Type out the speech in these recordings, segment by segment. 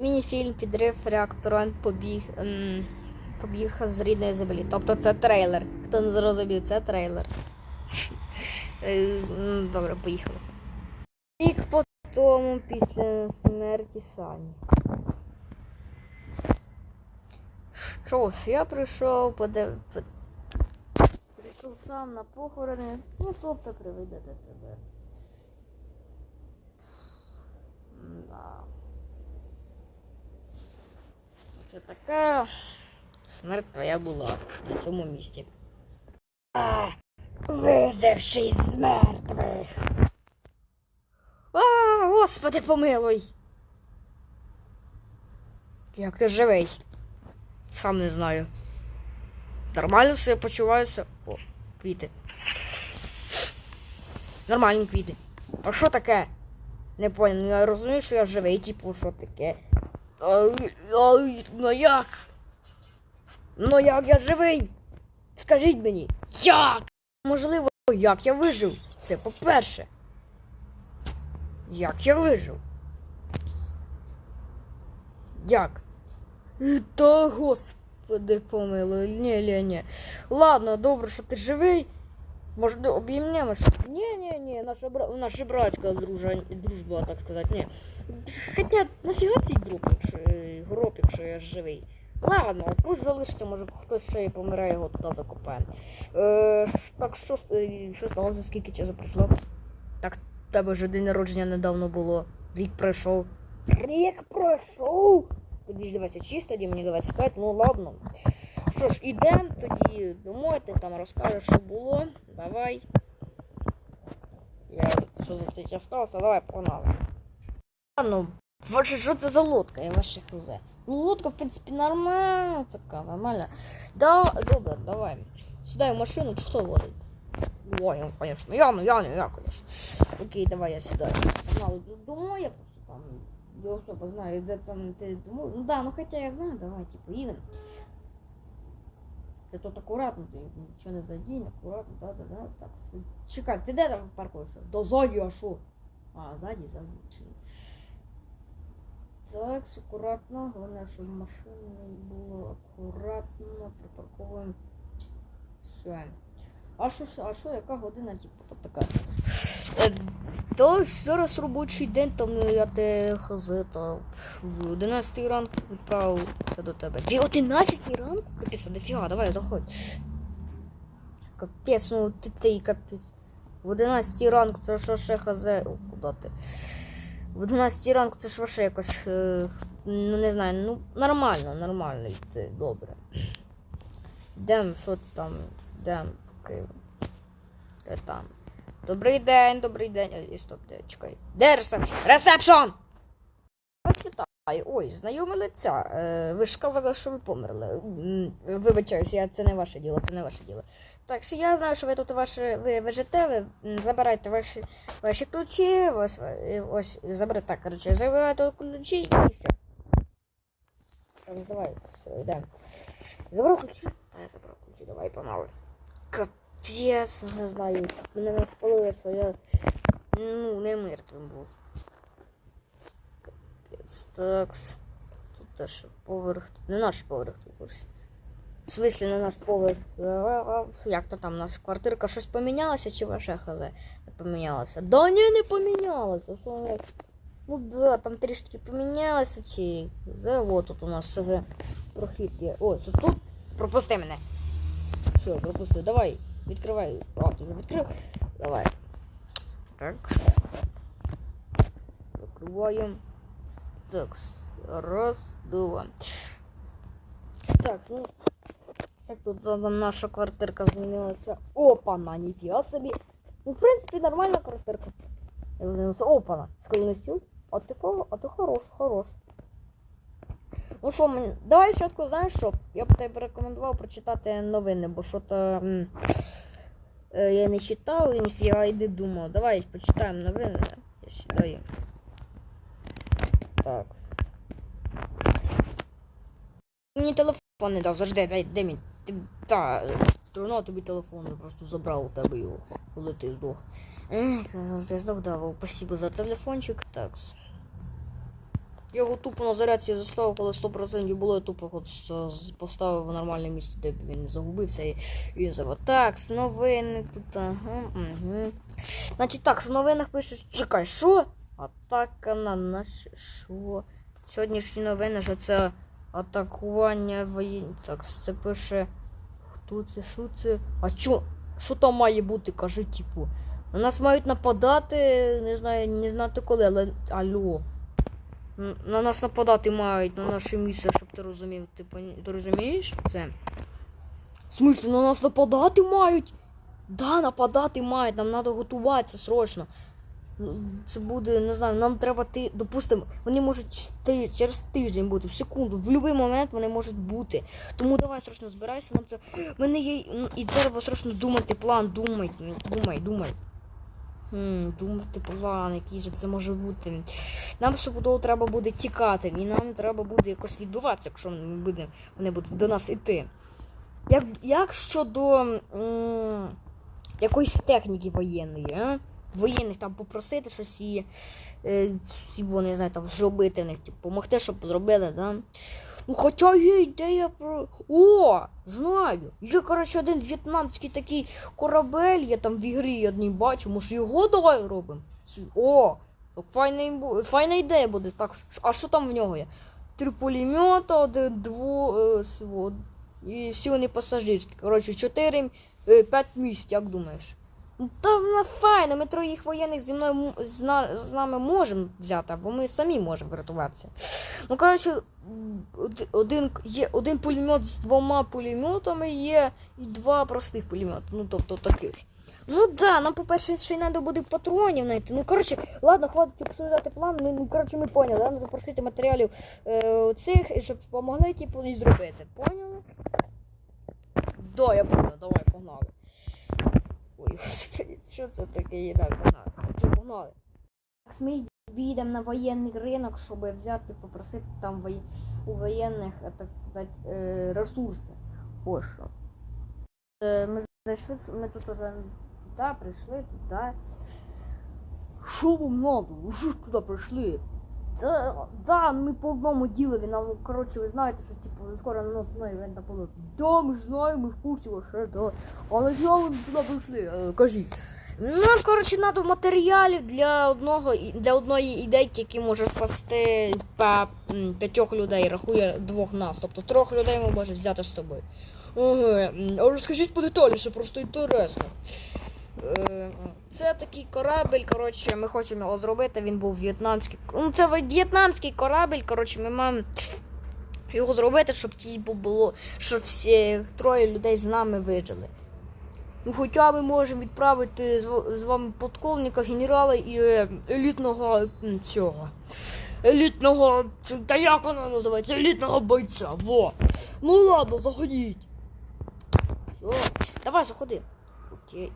Міні-фільм Підрив реактора побіг, ем, побіг з рідної землі. Тобто це трейлер. Хто не зрозумів, це трейлер. Е, Добре, поїхали. Рік по тому після смерті Сані. Що ж, я прийшов, подив... прийшов сам на похорони, ну тобто приведете тебе. Це така смерть твоя була на цьому місці. А, виживший з мертвих. А, господи, помилуй. Як ти живий? Сам не знаю. Нормально себе почуваюся. О, квіти. Нормальні квіти. А що таке? Не понял, я розумію, що я живий, типу, що таке. Ай, ай, ну як? Ну як я живий? Скажіть мені, як? Можливо, як я вижив? Це по-перше. Як я вижив? Як? Та господи помилуй, ні, ні, ні. Ладно, добре, що ти живий. Може, обіймемося? Ні, ні, ні, наша, бра... наша братська дружа... дружба, так сказати, ні. Хоча нафіга цей гроб, якщо, е, гроб, якщо я живий. Ладно, пусть залишиться, може хтось ще і помирає, його туди закопає. Е, так, що, що сталося, скільки часу пройшло? Так, тебе вже день народження недавно було. Рік пройшов. Рік пройшов! Тобі ж дивися чисто, тоді мені давай спать, ну ладно. Що ж, ідемо тоді домой, ти там розкажеш, що було. Давай. Я що за це час сталося, давай погнали. А ну, ваше, що це за лодка, я ваше хз. Ну, лодка, в принципі, нормальна, така, нормальна. Да, добре, давай. Сідай в машину, чи хто водить? Ой, ну, конечно, я, ну я, ну я, конечно. Окей, давай я сідаю. Погнали домой, я просто там, я особо знаю, де там ти домой. Ну да, ну хотя я знаю, давай, типу, їдемо. Ти тут акуратно, ти нічого не задінь, акуратно, да, да, да. Так, чекай, ти де там паркуєш? Да ззаді, а що? А, ззаді, ззаді. Так, акуратно, головне, щоб машина було акуратно, припарковуємо. Все. А що, а що, яка година, типу, така? Е, то зараз робочий день, там я те хз, то в 11 ранку відправився до тебе. Дві 11 ранку? Капець, дофіга, давай, заходь. Капець, ну ти ти капець. В 11 ранку це що ще хз. О, куди ти? В 11 ранку це ж ваше якось. е, ну не знаю, ну нормально, нормально йти, добре. Дем, що ти там? Дем, поки. Де там? Добрий день, добрий день. Стоп, де, чекай. Де ресепшн? Ресепшн! Ось вітаю. Ой, знайоме лиця. Е, ви ж сказали, що ви померли. М, Вибачаюсь, я, це не ваше діло, це не ваше діло. Так, я знаю, що ви тут ваші, ви, ви живете, ви забирайте ваші, ваші ключі, ось, е, ось, заберете, так, коротше, забирайте ключі і все. Давай, все, йдемо. Забрав ключі? Та я забрав ключі, давай, погнали. Не знаю, мене не спалили, що я ну, не мертвим був. Капець. Тут теж поверх, не наш поверх тут курсі. В смислі не наш поверх. Як то там, наша квартирка щось помінялася чи ваша хз не помінялася? Да ні, не помінялася. Ну да, там трішки помінялося, чи за вот тут у нас вже прохід є. Ось тут пропусти мене. Все, пропусти. Давай, відкривай. А, ти вже відкрив. Давай. Так. Закриваємо. Так. Раз, два. Так, ну. Як тут за- за наша квартирка змінилася? Опана, ніфіга собі. Ну, в принципі, нормальна квартирка. Я змінилася. Опана. Скільний стіл. А ти, хо- а ти хорош, хорош. Ну що, мені... давай спочатку, знаєш що? Я б тебе рекомендував прочитати новини, бо що то е, я не читав і ніфіга йди думав. Давай почитаємо новини. Я сідаю. Так. Мені телефон не дав, завжди, дай, дай мені. Ти, та, трудно тобі телефон, я просто забрав у тебе його, коли ти здох. Ех, здох давав, спасибо за телефончик. Так. Я його тупо на зарядці заставив, коли 100% було, я тупо от поставив в нормальне місце, де він не загубився і він забув. Так, з новини тут. Ага, угу. Значить так, з новинах пишуть. Чекай, що? Атака на наші. Що? Сьогоднішні новини, що це атакування воєнних. Так, це пише. Хто це? Що це? А чо? Що там має бути? Кажи, типу. На нас мають нападати, не знаю, не знати коли, але. Алло. На нас нападати мають, на наше місце, щоб ти розумів. Ти, ти розумієш це? Смислі, на нас нападати мають? Да, нападати мають, нам треба готуватися срочно. Це буде, не знаю, нам треба ти. Допустимо, вони можуть через тиждень бути, в секунду, в будь-який момент вони можуть бути. Тому давай срочно збирайся, нам це. Мене є. ну, І треба срочно думати план, думай, думай, думай. Хм, думати план, який же це може бути. Нам стопудово треба буде тікати, і нам треба буде якось відбуватися, якщо ми будемо, вони будуть до нас іти. Як, як щодо м, якоїсь техніки воєнної, а? воєнних там попросити щось і, е, і не знаю, там зробити в них, типу, помогти, щоб зробили, да? Ну, хоча є ідея про. О! Знаю! Є, коротше, один в'єтнамський такий корабель, я там в ігрі одній бачу, може його давай робимо? О! Так файна, файна ідея буде. Так, а що там в нього є? Три пулемета, один дво. Е, і всі вони пасажирські. Коротше, чотири, е, п'ять місць, як думаєш? Ну, Та вона файна, ми троїх воєнних зі мною з, на- з нами можемо взяти, або ми самі можемо врятуватися. Ну, коротше, один, є один пулемет з двома пулеметами є і два простих пулемети. Ну, тобто таких. Ну да, нам, по-перше, ще й треба буде патронів знайти. Ну, коротше, ладно, хватить обсуждати план. Ми, ну, коротше, ми поняли. Нам треба просити матеріалів е, цих, щоб допомогли, типу, і зробити. Поняли? Да, я понял, давай, погнали. Ой, господи, що це таке? Так, погнали. Погнали. Ми їдемо на воєнний ринок, щоб взяти, попросити там у воєнних, е, так сказати, е, ресурси. Ось що. Е, Ми зайшли, ми тут уже да, прийшли, туди. Що вам надо? Ви ж туди прийшли? Да, да, ми по одному ділові, нам, коротше, ви знаєте, що типу, скоро на нас ну, івент на. Да, ми ж знаємо, в курсі лише, да. Але ж ви туди прийшли, е, кажіть. Нам, коротше, треба матеріалів для одного для одної ідейки, які може спасти па- п'ятьох людей, рахує двох нас. Тобто трьох людей ми можемо взяти з собою. Ага, розкажіть подетальніше, просто інтересно. Е, Це такий корабель, коротше, ми хочемо його зробити, він був в'єтнамський. Ну, це в'єтнамський корабель, коротше, ми маємо його зробити, щоб типу було, щоб всі троє людей з нами вижили. Ну, хоча ми можемо відправити з, вами полковника, генерала і е, елітного цього. Елітного. Та як воно називається? Елітного бойця. Во. Ну ладно, заходіть. Все. Давай, заходи. Окей.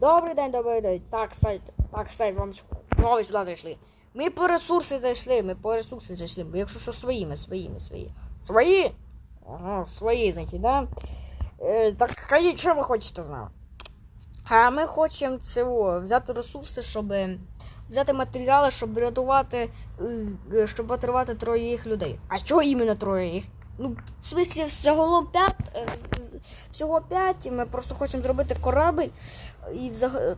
Добрий день, добрий день. Так, сайт, так, сайт, вам ви сюди зайшли? Ми по ресурси зайшли, ми по ресурси зайшли. Бо якщо що свої, ми свої, свої. Ага, свої, значить, да? Е, так кажіть, що ви хочете знати? А ми хочемо цього, взяти ресурси, щоб е, взяти матеріали, щоб рятувати, е, щоб рятувати троїх людей. А чого іменно троїх? Ну, в смислі, всього п'ять, е, всього п'ять, ми просто хочемо зробити корабль, і взаг...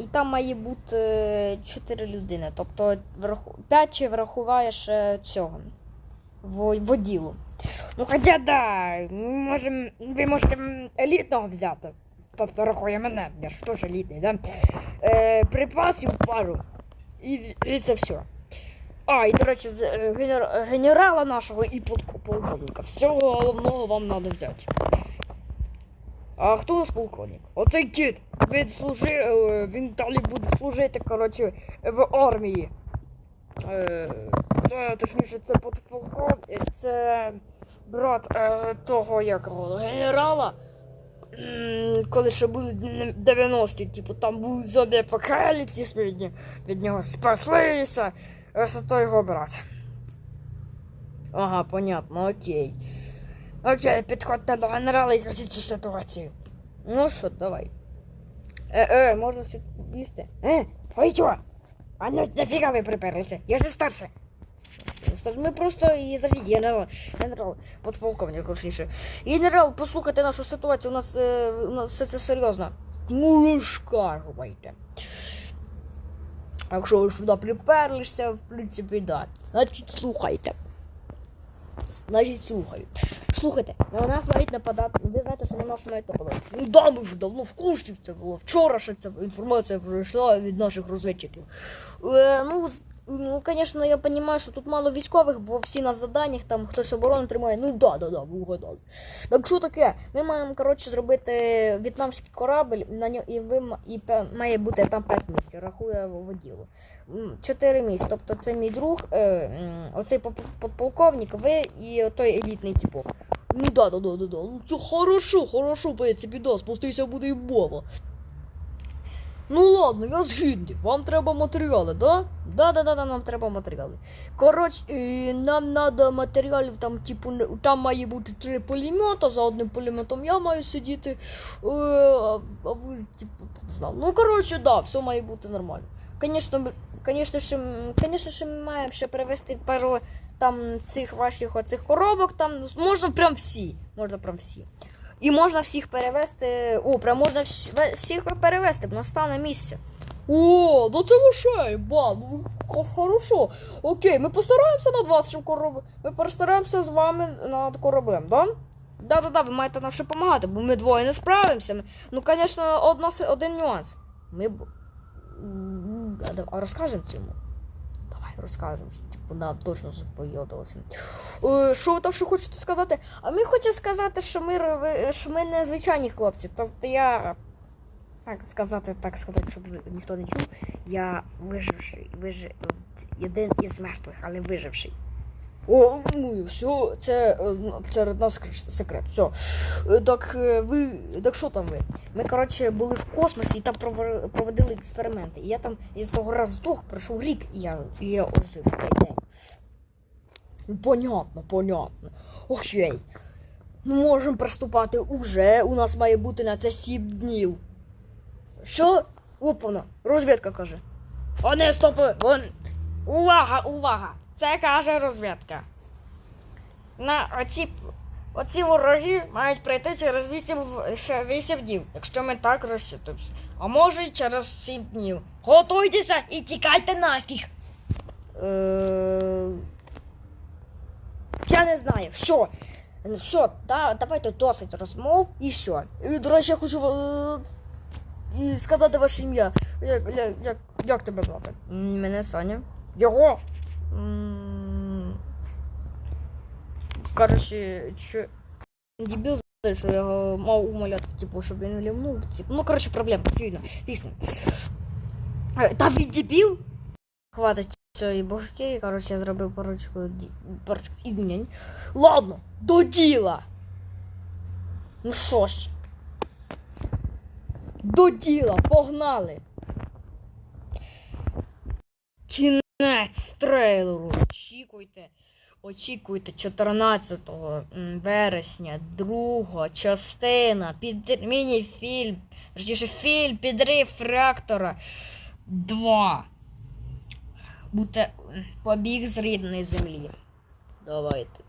і там має бути е, чотири людини. Тобто враху... п'ять чи врахуваєш е, цього воділу. Ну, хоча да, можем, ви можете елітного взяти. Тобто рахує мене, я ж теж елітний, да? Е, припасів пару. І, і це все. А, і, до речі, з- е, генер... генерала нашого і полк- полковника. Всього головного вам треба взяти. А хто у нас полковник? Оцей кіт. Він служив, е, він далі буде служити, коротше, в армії. Е, точніше, це подполковник, це брат е, того якого генерала. Коли ще були 90-ті, типу, там був зомбі апокаліпсис від, нього- від нього спаслися. Ось то його брат. Ага, понятно, окей. Окей, підходьте до генерала і кажіть цю ситуацію. Ну що, давай. Е, е, можна щось їсти? Е, твої чого? А ну нафіга ви приперлися? Я ж старше. Ми просто і зараз генерал, генерал, подполковник, точніше. Генерал, послухайте нашу ситуацію, у нас, е, у нас все це серйозно. Ну, розкажувайте. А Якщо ви сюди приперлися, в принципі, да. Значить, слухайте. Значить, слухаю. Слухайте, на нас мають нападати. Ви знаєте, що на нас мають нападати. Ну да, ми вже давно в курсі це було. Вчора ще ця інформація прийшла від наших розвідчиків. Е, ну, ну, звісно, я розумію, що тут мало військових, бо всі на заданнях, там хтось оборону тримає. Ну да, да, да, ви угадали. Так що таке? Ми маємо, коротше, зробити в'єтнамський корабль, на ньо, і, ви, і має бути там 5 місць, рахує воділу. 4 місць. Тобто це мій друг, е, оцей подполковник, ви і той елітний типок. Ну да, да, да, да, да. Ну це хорошо, хорошо, в принципі, да, спустився буде і Боба. Ну ладно, я згідний. Вам треба матеріали, да? Да, да, да, да, нам треба матеріали. Коротше, е, нам треба матеріалів, там, типу, там має бути три пулемета, за одним пулеметом я маю сидіти. Е, а, ви, типу, знав. Ну, коротше, да, все має бути нормально. Звісно, Конечно, ще, ми маємо ще перевести пару там цих ваших оцих коробок, там ну, можна прям всі. Можна прям всі. І можна всіх перевести. О, прям можна всіх перевести, бо настане місце. О, ну це вообще, ба, ну хорошо. Окей, ми постараємося над вашим кораблем. Ми постараємося з вами над кораблем, да? Да-да-да, ви маєте нам ще допомагати, бо ми двоє не справимося. Ну, звісно, один нюанс. Ми а розкажемо цьому? Розкажемо. Типу, нам точно запойодилося. Е, Що ви там ще хочете сказати? А ми хочемо сказати, що ми, що ми не звичайні хлопці. Тобто я. Так сказати, так сказати, щоб ніхто не чув. Я виживший, вижив, один із мертвих, але виживший. О, ну все, це серед нас секрет. Все. Так е, ви. Так що там ви? Ми, коротше, були в космосі і там проводили експерименти. І я там із того разу пройшов рік, і я, і я ожив цей день. Ну, Понятно, понятно. Окей. Ну, можемо приступати уже. У нас має бути на це сім днів. Що? Опана, розвідка каже. О, не, стопи! Вон. Увага, увага! Це каже розвідка. На оці, оці вороги мають прийти через 8, 8 днів, якщо ми так розчитуємося. А може й через 7 днів. Готуйтеся і тікайте нафіг. Е... Я не знаю. Все. Все, да, давайте досить розмов і все. І, до речі, я хочу е, і сказати ваше ім'я. Як, як, як, як тебе звати? Мене Саня. Його? М, Коротше, що. Дебіл що я його мав умоляти, типу, щоб він лівнув. Типу. Ну, коротше, проблем, фігня. Е, Та він дебіл? Хватить цієї богки, коротше, я зробив парочку, парочку ігнянь. Ладно, до діла. Ну що ж. До діла, погнали. Кінець трейлеру. Очікуйте. Очікуйте 14 вересня, друга частина, під міні-фільм, точніше фільм підрив реактора 2. Буде побіг з рідної землі. Давайте.